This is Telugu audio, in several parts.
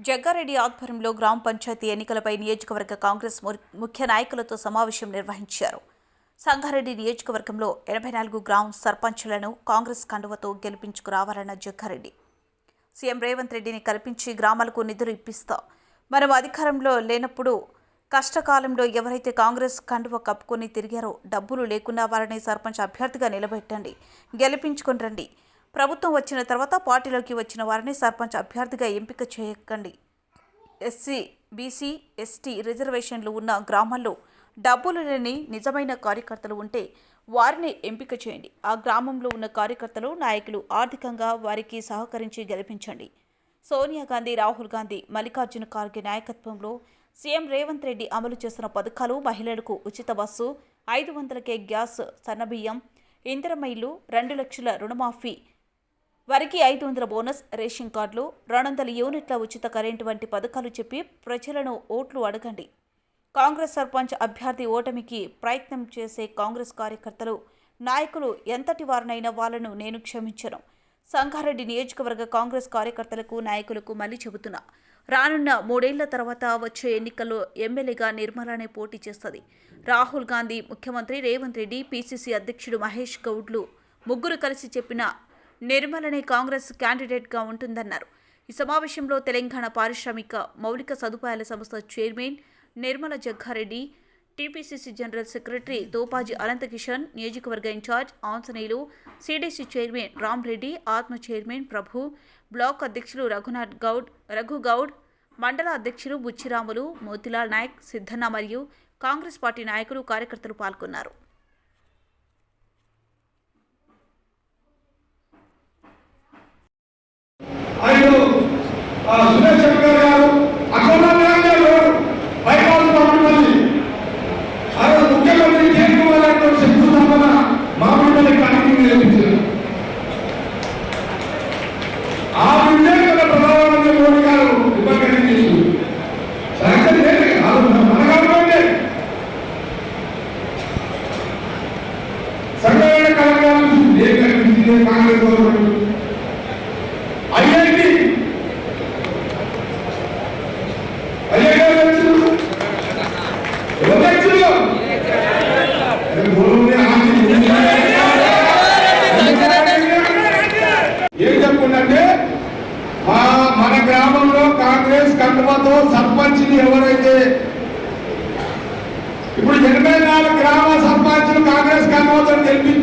జగ్గారెడ్డి ఆధ్వర్యంలో గ్రామ పంచాయతీ ఎన్నికలపై నియోజకవర్గ కాంగ్రెస్ ము- ముఖ్య నాయకులతో సమావేశం నిర్వహించారు. సంగారెడ్డి నియోజకవర్గంలో ఎనభై నాలుగు గ్రామ సర్పంచులను కాంగ్రెస్ కండువతో గెలిపించుకురావాలన్న జగ్గారెడ్డి. సీఎం రేవంత్ రెడ్డిని కల్పించి గ్రామాలకు నిధులు ఇప్పిస్తా. మనం అధికారంలో లేనప్పుడు కష్టకాలంలో ఎవరైతే కాంగ్రెస్ కండువ కప్పుకొని తిరిగారో డబ్బులు లేకుండా వారిని సర్పంచ్ అభ్యర్థిగా నిలబెట్టండి గెలిపించుకొని రండి. ప్రభుత్వం వచ్చిన తర్వాత పార్టీలోకి వచ్చిన వారిని సర్పంచ్ అభ్యర్థిగా ఎంపిక చేయకండి. ఎస్సీ బీసీ ఎస్టీ రిజర్వేషన్లు ఉన్న గ్రామాల్లో డబ్బులు లేని నిజమైన కార్యకర్తలు ఉంటే వారిని ఎంపిక చేయండి. ఆ గ్రామంలో ఉన్న కార్యకర్తలు నాయకులు ఆర్థికంగా వారికి సహకరించి గెలిపించండి. సోనియా గాంధీ రాహుల్ గాంధీ మల్లికార్జున ఖార్గే నాయకత్వంలో సీఎం రేవంత్ రెడ్డి అమలు చేస్తున్న పథకాలు మహిళలకు ఉచిత బస్సు ఐదు వందలకే గ్యాస్ సన్నబియ్యం ఇందిరమైలు రెండు లక్షల రుణమాఫీ వారికి ఐదు వందల బోనస్ రేషన్ కార్డులు రెండు వందల యూనిట్ల ఉచిత కరెంటు వంటి పథకాలు చెప్పి ప్రజలను ఓట్లు అడగండి. కాంగ్రెస్ సర్పంచ్ అభ్యర్థి ఓటమికి ప్రయత్నం చేసే కాంగ్రెస్ కార్యకర్తలు నాయకులు ఎంతటి వారినైనా వాళ్ళను నేను క్షమించను. సంగారెడ్డి నియోజకవర్గ కాంగ్రెస్ కార్యకర్తలకు నాయకులకు మళ్ళీ చెబుతున్నా. రానున్న మూడేళ్ళ తర్వాత వచ్చే ఎన్నికల్లో ఎమ్మెల్యేగా నిర్మలానే పోటీ చేస్తుంది. రాహుల్ గాంధీ ముఖ్యమంత్రి రేవంత్ రెడ్డి పీసీసీ అధ్యక్షుడు మహేష్ గౌడ్లు ముగ్గురు కలిసి చెప్పిన నిర్మలనే కాంగ్రెస్ క్యాండిడేట్గా ఉంటుందన్నారు. ఈ సమావేశంలో తెలంగాణ పారిశ్రామిక మౌలిక సదుపాయాల సంస్థ chairman Nirmala Jaggareddy TPCC general secretary Dopaji Anantakishan నియోజకవర్గ incharge Anjaneyulu CDC chairman Ramreddy ఆత్మ చైర్మన్ ప్రభు బ్లాక్ అధ్యక్షులు రఘునాథ్ గౌడ్ రఘు గౌడ్ మండల అధ్యక్షులు బుచ్చిరాములు మోతిలాల్ నాయక్ సిద్ధన్న మరియు కాంగ్రెస్ పార్టీ నాయకులు కార్యకర్తలు పాల్గొన్నారు. ఆయన సురేష్ శంకర్ గారు అక్కడ గారు బైపాస్ పంపించాలి ఆయన ముఖ్యమంత్రి కేసీఆర్ గారితో శంకుస్థాపన మామిడి కమిటీ నిర్మించారు ఆ విజయం కదా ప్రధానమంత్రి మోడీ గారు ఉపకరణ చేసి సంఘటన కళాకారులు కాంగ్రెస్ గవర్నమెంట్? కాంగ్రెస్ కండువతో సర్పంచ్ని ఎవరైతే ఇప్పుడు ఎనభై నాలుగు గ్రామ సర్పంచ్లు కాంగ్రెస్ కండువతో గెలిపి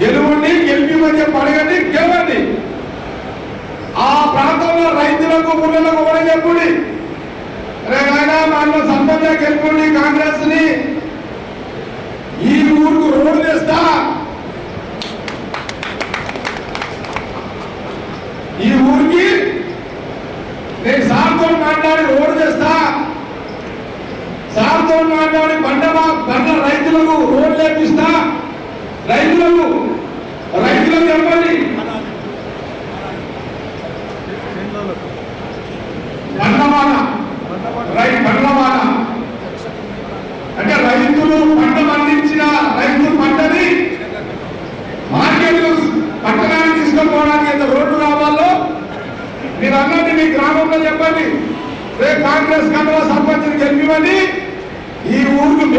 గెలువండి గెలిపి మధ్య పడగండి గెలవండి. ఆ ప్రాంతంలో రైతులకు ఊళ్ళకు కూడా చెప్పుడి. రేపు ఆయన మన సర్పంచ్ గెలుపుండి కాంగ్రెస్ని ఈ ఊరుకు రోడ్డు తెస్తా ఈ ఊరికి నేను సార్తో మాట్లాడి రోడ్డు తెస్తా సార్తో మాట్లాడి బండ బండ రైతులకు రోడ్లు వేపిస్తా. రైతులకు రైతులకు చెప్పండి. అంటే రైతులు పంట పండించిన రైతు పంటని మార్కెట్ పట్టణానికి తీసుకుపోవడానికి ఎంత రోడ్డు రావాలో మీరు అన్నది మీ గ్రామంలో చెప్పండి. రేపు కాంగ్రెస్ కన్నా సర్పంచ్ని గెలిపివ్వండి. ఈ ఊరికి